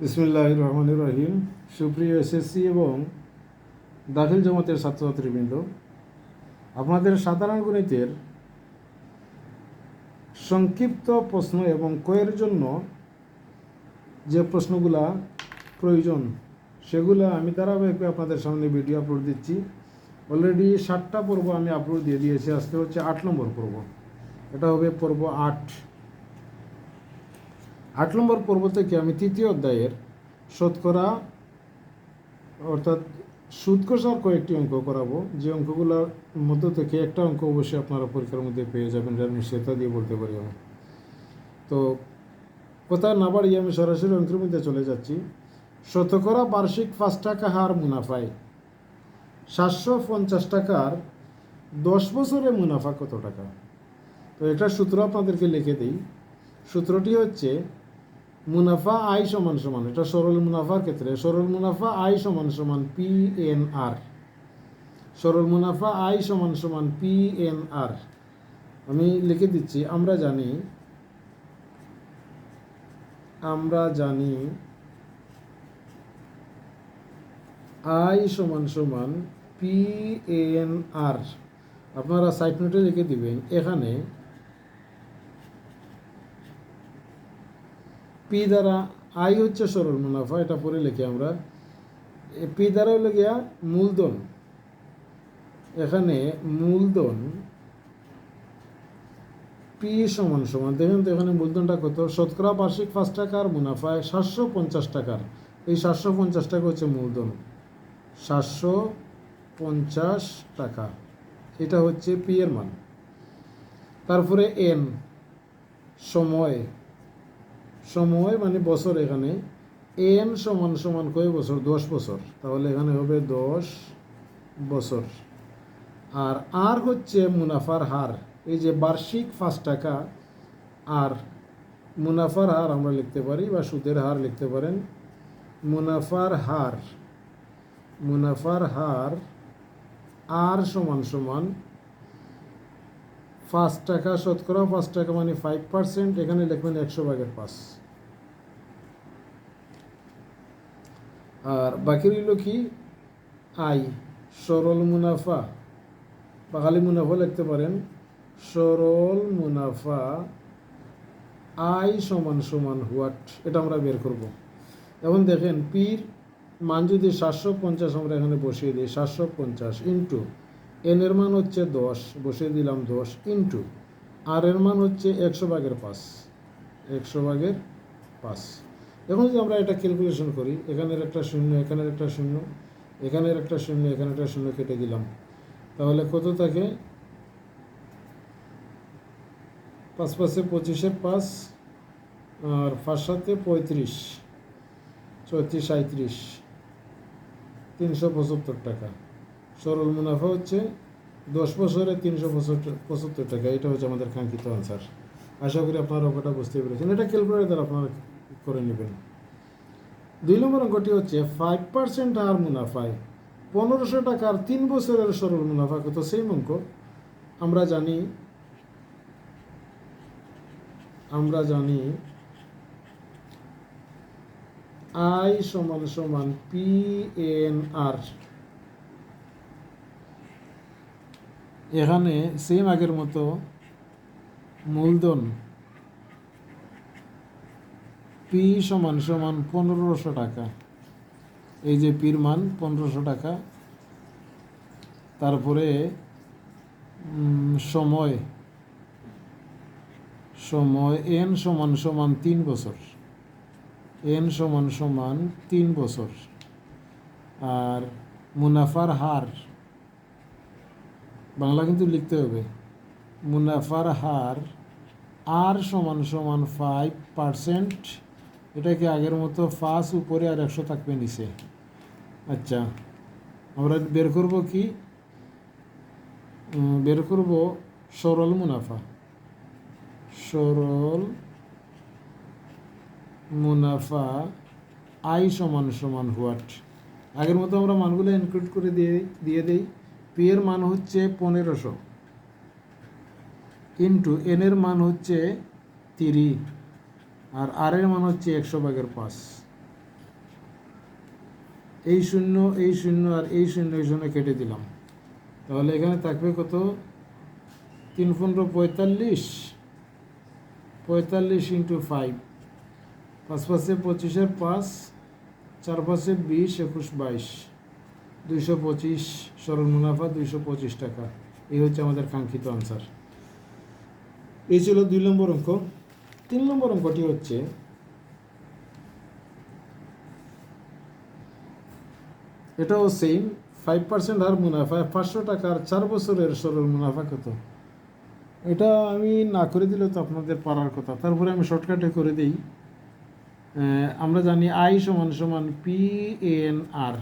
বিসমুল্লাহ রহমান রহিম সুপ্রিয় এসএসসি এবং দাখিল জমাতের ছাত্রছাত্রীবৃন্দ, আপনাদের সাধারণ গণিতের সংক্ষিপ্ত প্রশ্ন এবং কয়ের জন্য যে প্রশ্নগুলা প্রয়োজন, সেগুলো আমি ধারাবাহিকভাবে আপনাদের সামনে ভিডিও আপলোড দিচ্ছি। অলরেডি ষাটটা পর্ব আমি আপলোড দিয়ে দিয়েছি, আজকে হচ্ছে আট নম্বর পর্ব। এটা হবে পর্ব আট। আট নম্বর পর্ব থেকে আমি তৃতীয় অধ্যায়ের শতকরা, অর্থাৎ সুদ কষার কয়েকটি অঙ্ক করাবো। যে অঙ্কগুলোর মধ্য থেকে একটা অঙ্ক অবশ্যই আপনারা পরীক্ষার মধ্যে পেয়ে যাবেন, যার নিশ্চয়তা দিয়ে বলতে পারি আমি। তো কথা না বাড়িয়ে আমি সরাসরি অঙ্কের মধ্যে চলে যাচ্ছি। শতকরা বার্ষিক পাঁচ টাকা হার মুনাফায় সাতশো পঞ্চাশ টাকার দশ বছরে মুনাফা কত টাকা? তো এটা সূত্র আপনাদেরকে লিখে দিই। সূত্রটি হচ্ছে মুনাফা আই সমান সমান, এটা সরল মুনাফার ক্ষেত্রে, সরল মুনাফা আই সমান সমান পি এন আর। সরল মুনাফা আই সমান সমান পি এন আর। আমি লিখে দিচ্ছি, আমরা জানি আমরা জানি আই সমান সমান পি এন আর। আপনারা সাইড নোটে লিখে দিবেন, এখানে পি দ্বারা আই হচ্ছে সরল মুনাফা, এটা পরে লিখি আমরা। পি দ্বারা হলো গিয়া মূলধন। এখানে মূলধন পি সমান সমান, দেখেন তো এখানে মূলধনটা কত? শতকরা বার্ষিক পাঁচ টাকার মুনাফায় সাতশো পঞ্চাশ টাকার। এই সাতশো পঞ্চাশ টাকা হচ্ছে মূলধন। সাতশো পঞ্চাশ টাকা। এটা হচ্ছে পি এর মান। তারপরে এন, সময়। সময় মানে বছর এখানে। এন সমান সমান কয় বছর? দশ বছর। তাহলে এখানে হবে দশ বছর। আর আর হচ্ছে মুনাফার হার। এই যে বার্ষিক পাঁচ টাকা, আর মুনাফার হার আমরা লিখতে পারি বা সুদের হার লিখতে পারেন। মুনাফার হার মুনাফার হার, আর সমান সমান পাঁচ টাকা শতকরা, পাঁচ টাকা মানে ফাইভ পার্সেন্ট এখানে লিখবেন একশো ভাগের পাঁচ। আর বাকি রইল কি? আই, সরল মুনাফা। বা খালি মুনাফা লিখতে পারেন, সরল মুনাফা, আই সমান সমান হোয়াট? এটা আমরা বের করব। এখন দেখেন, পির মান যদি সাতশো পঞ্চাশ আমরা এখানে বসিয়ে দিই, সাতশো পঞ্চাশ ইন্টু এন এর মান হচ্ছে দশ, বসিয়ে দিলাম দশ ইন্টু আর এর মান হচ্ছে একশো ভাগের পাঁচ, একশো ভাগের পাঁচ। এখন যদি আমরা এটা ক্যালকুলেশন করি, এখানের একটা শূন্য, এখানের একটা শূন্য, এখানের একটা শূন্য এখানে একটা শূন্য কেটে দিলাম। তাহলে কত থাকে? পাঁচ পাঁচে পঁচিশের পাঁচ, আর পাঁচ সাথে পঁয়ত্রিশ চৌত্রিশ সাঁত্রিশ তিনশো পঁচাত্তর টাকা। সরল মুনাফা হচ্ছে দশ বছরে তিনশো পঁচাত্তর টাকা। এটা হচ্ছে আমাদের কাঙ্ক্ষিত আনসার আশা করি আপনারা অঙ্কটা বুঝতে পেরেছেন। এটা ক্যালকুলেটার আপনারা করে নেবেন। দুই নম্বর অঙ্কটি হচ্ছে ফাইভ পার্সেন্ট আর মুনাফায় পনেরোশো টাকার তিন বছরের সরল মুনাফা কত? সেই অঙ্ক। আমরা জানি আমরা জানি আই সমান সমান পি এন আর এখানে সেম আগের মতো মূলধন পি সমান সমান পনেরোশো টাকা। এই যে পির মান পনেরোশো টাকা। তারপরে সময়। সময়, এন সমান সমান তিন বছর। এন সমান সমান তিন বছর। আর মুনাফার হার। বাংলা কিন্তু লিখতে হবে। মুনাফার হার, আর সমান সমান ফাইভ পারসেন্ট এটাকে আগের মতো ফাঁস উপরে আর একশো থাকবে নিচে। আচ্ছা আমরা বের করব কি? বের করব সরল মুনাফা। সরল মুনাফা আই সমান সমান হোয়াট? আগের মতো আমরা মানগুলো ইনক্লুড করে দিয়ে দিয়ে দিই। পি এর মান হচ্ছে পনেরোশো। ইন্টু এন এর মান হচ্ছে তিরি আর আর এর মান হচ্ছে একশো ভাগের পাঁচ। এই শূন্য এই শূন্য আর এই শূন্য এই শূন্য কেটে দিলাম। তাহলে এখানে থাকবে কত? তিন পনেরো পঁয়তাল্লিশ। পঁয়তাল্লিশ ইন্টু ফাইভ পাঁচ পাঁচে পঁচিশের পাঁচ, চার পাঁচে বিশ, একুশ বাইশ। দুইশো পঁচিশ সরল মুনাফা দুইশো পঁচিশ টাকা। এই হচ্ছে আমাদের কাঙ্ক্ষিত আনসার এই ছিল দুই নম্বর অঙ্ক। তিন নম্বর অঙ্কটি হচ্ছে এটাও সেম ফাইভ পার্সেন্ট আর মুনাফা, পাঁচশো টাকার চার বছরের সরল মুনাফা কত? এটা আমি না করে দিলে তো আপনাদের পারার কথা। তারপরে আমি শর্টকাটে করে দিই। আমরা জানি আই সমান সমান পি এন আর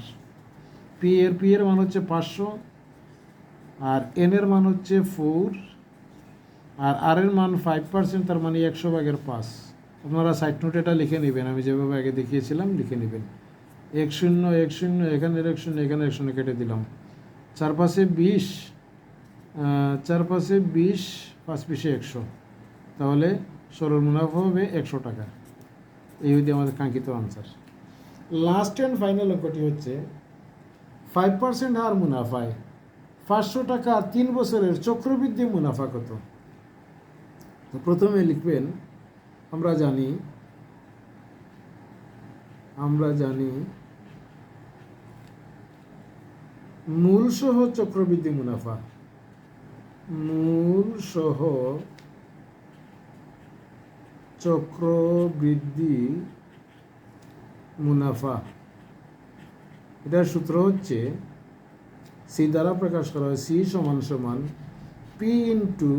পি এর পি এর মান হচ্ছে পাঁচশো আর এন এর মান হচ্ছে ফোর আর আর এর মান ফাইভ পার্সেন্ট তার মানে একশো ভাগের পাঁচ। আপনারা সাইড নোট এটা লিখে নেবেন। আমি যেভাবে আগে দেখিয়েছিলাম লিখে নেবেন। এক শূন্য এক শূন্য এখানের এক শূন্য এখানে এক শূন্য কেটে দিলাম। চার পাশে বিশ আহ, চার পাশে বিশ পাঁচ পিসে একশো। তাহলে সরল মুনাফা হবে একশো টাকা। এই হচ্ছে আমাদের কাঙ্ক্ষিত আনসার লাস্ট অ্যান্ড ফাইনাল অঙ্কটি হচ্ছে ফাইভ পার্সেন্ট হার মুনাফায় পাঁচশো টাকা তিন বছরের চক্রবৃদ্ধি মুনাফা কত? প্রথমে লিখবেন, আমরা জানি আমরা জানি, মূল সহ চক্রবৃদ্ধি মুনাফা। মূল সহ চক্রবৃদ্ধি মুনাফা। এটার সূত্র হচ্ছে, সি দ্বারা প্রকাশ করা হয়, সি সমান সমান P into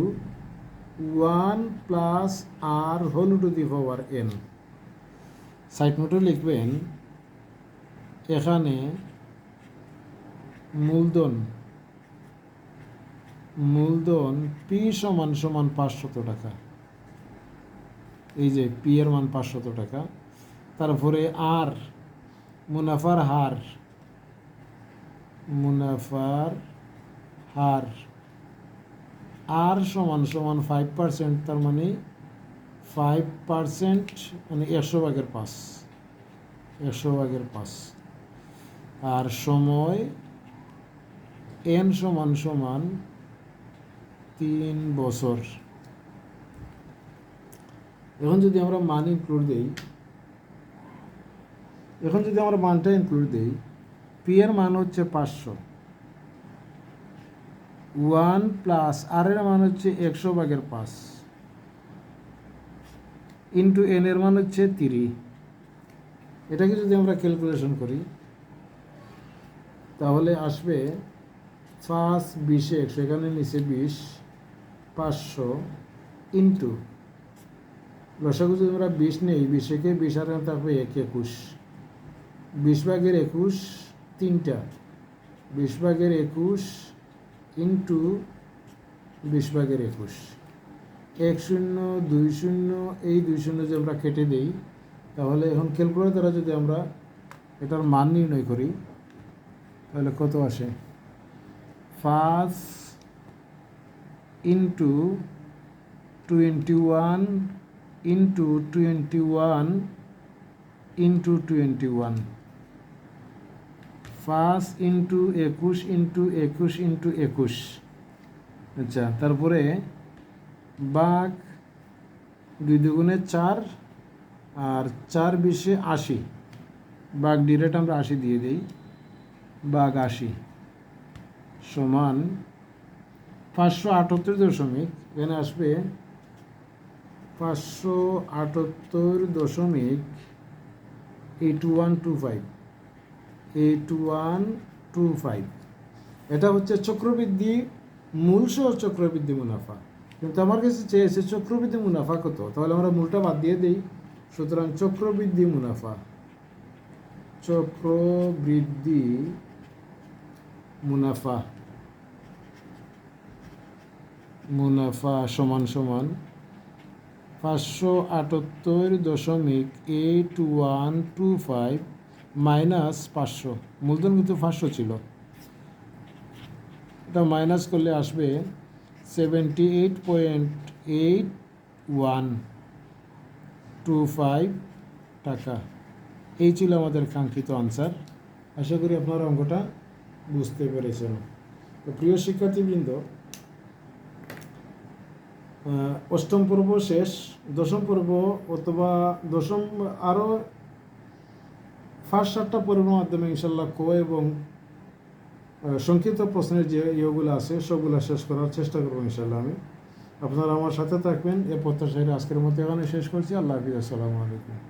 one plus R whole to the power N. Side note লিখবেন, এখানে মূলধন মূলধন পি সমান সমান পাঁচশত টাকা। এই যে পি এর মান পাঁচশত টাকা। তারপরে আর মুনাফার হার মুনাফার হার। আর সমান সমান ফাইভ পার্সেন্ট তার মানে ফাইভ পার্সেন্ট মানে একশো ভাগের পাঁচ। একশো ভাগের পাঁচ। আর সময় এন সমান সমান তিন বছর। এখন যদি আমরা মান ইনক্লুড দেই, এখন যদি আমরা মানটা ইনক্লুড দেই পি এর মান হচ্ছে পাঁচশো। ওয়ান প্লাস আর এর মান হচ্ছে একশো ভাগের পাঁচ। ইন্টু এন এর মান হচ্ছে তিরি। এটাকে যদি আমরা ক্যালকুলেশন করি, তাহলে আসবে পাঁচ বিশে একশো এখানে নিচে বিশ, পাঁচশো ইন্টু। লসাগু যদি আমরা বিশ নেই বিশেকে বিশ আর থাকবে এক একুশ। বিশ ভাগের একুশ তিনটা। বিশ ভাগের একুশ ইন্টু বিশ ভাগের একুশ। এক শূন্য, দুই শূন্য, এই দুই শূন্য যে আমরা কেটে দেই, তাহলে এখন ক্যালকুলেটর দ্বারা যদি আমরা এটার মান নির্ণয় করি, তাহলে কত আসে? পাঁচ into twenty one into twenty one into twenty one. পাঁচ ইন্টু একুশ ইন্টু একুশ ইন্টু একুশ। আচ্ছা তারপরে বাঘ দুই দুগুণে চার আর চার বিশে আশি। বাঘ ডিরেক্ট আমরা আশি দিয়ে দিই। বাঘ আশি সমান পাঁচশো আটাত্তর দশমিক, এখানে আসবে পাঁচশো আটাত্তর দশমিক eight one two five eight one two five এটা হচ্ছে চক্রবৃদ্ধি, মূল সহ চক্রবৃদ্ধি মুনাফা। কিন্তু আমার কাছে চেয়েছে চক্রবৃদ্ধি মুনাফা কত, তাহলে আমরা মূলটা বাদ দিয়ে দিই। সুতরাং চক্রবৃদ্ধি মুনাফা চক্রবৃদ্ধি মুনাফা মুনাফা সমান সমান পাঁচশো আটাত্তর দশমিক eight one two five minus পাঁচশো। মূলধন কিন্তু পাঁচশো ছিল। এটা মাইনাস করলে আসবে seventy eight point eight one two five টাকা। এই ছিল আমাদের কাঙ্ক্ষিত আনসার আশা করি আপনারা অঙ্কটা বুঝতে পেরেছেন। তো প্রিয় শিক্ষার্থীবৃন্দ অষ্টম পর্ব শেষ, দশম পর্ব অথবা দশম আরও ফার্স্ট সাতটা পর্বের মাধ্যমে ইনশাল্লাহ ক এবং সংক্ষিপ্ত প্রশ্নের যে ইয়েগুলো আছে, সবগুলো শেষ করার চেষ্টা করব ইনশাল্লাহ আমি। আপনারা আমার সাথে থাকবেন। এ প্রত্যাশায় আজকের মতো এখানে শেষ করছি। আল্লাহ হাফিজ। আসসালামু আলাইকুম।